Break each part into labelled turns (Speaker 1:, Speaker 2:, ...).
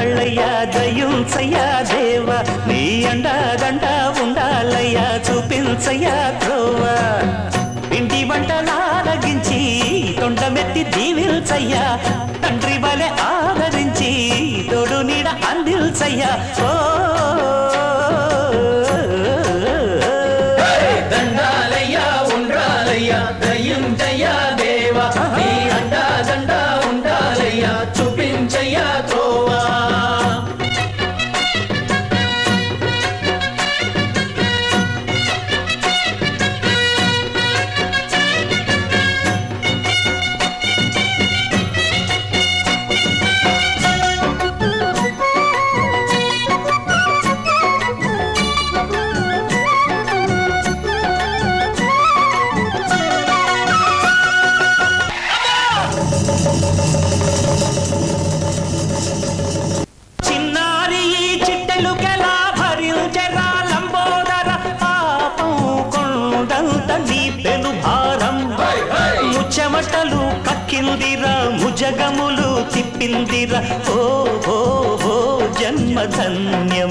Speaker 1: దీవించయ్యా దేవ. నీ అండా దండ ఉండాలయ్యా చూపించయ్యా త్రోవ. ఇంటి వంటలారగించి తొండమెత్తి దీవిల్చయ్యా తండ్రి వలె ఆదరించి తోడు నీడ అందిల్చయ్యా ఓ ముజగములు తిప్పిందిరా ఓ ఓ ఓ జన్మధన్యం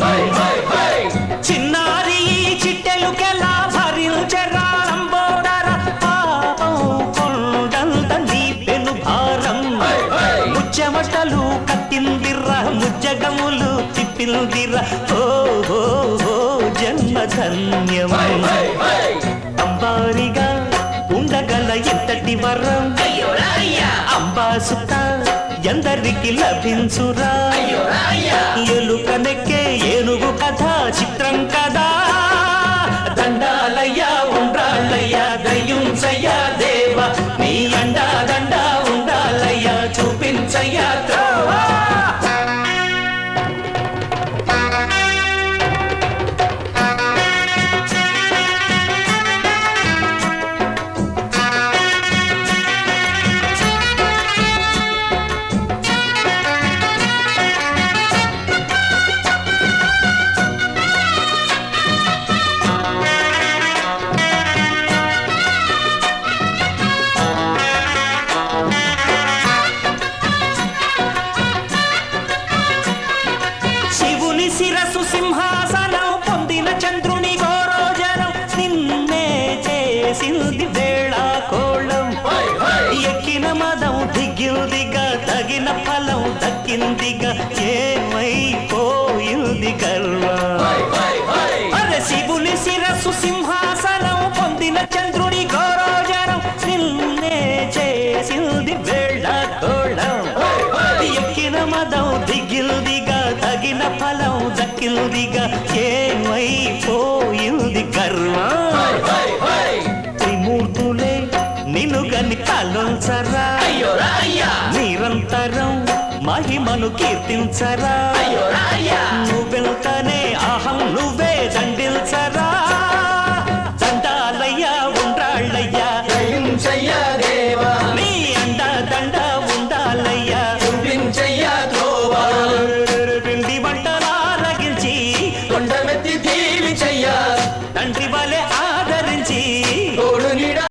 Speaker 1: చిన్నారి ఈ చిట్టెలుకెలా భరించెరా లంబోదర? పాపం కొండంత నీ పెను భారం. ముచ్చమటలు కట్టిందిర్రా ముజ్జగములు తిప్పిందిర్రా ఓ ఓ ఓ జన్మధన్యం అంబారిగా ఉండగల ఎంతటి వరం. అంబాసుత ఎందరికి లభించురా? ఎలుక ఫలం దక్కిందిగా ఏమైపోయింది అరే శివుని శిరస్సు సింహాసనం పొందిన చంద్రుడి గౌరవజనం నిన్నే చేసింది వేళ తోళం. ఎక్కిన మదం దిగిల్దిగా తగిన ఫలం దక్కిల్దిగా ఏమైపోయింది త్రిమూర్తులే నిన్ను గని కలుంచరా మహిమను కీర్తించరా? నువ్వెళ్తనే అహం నువ్వే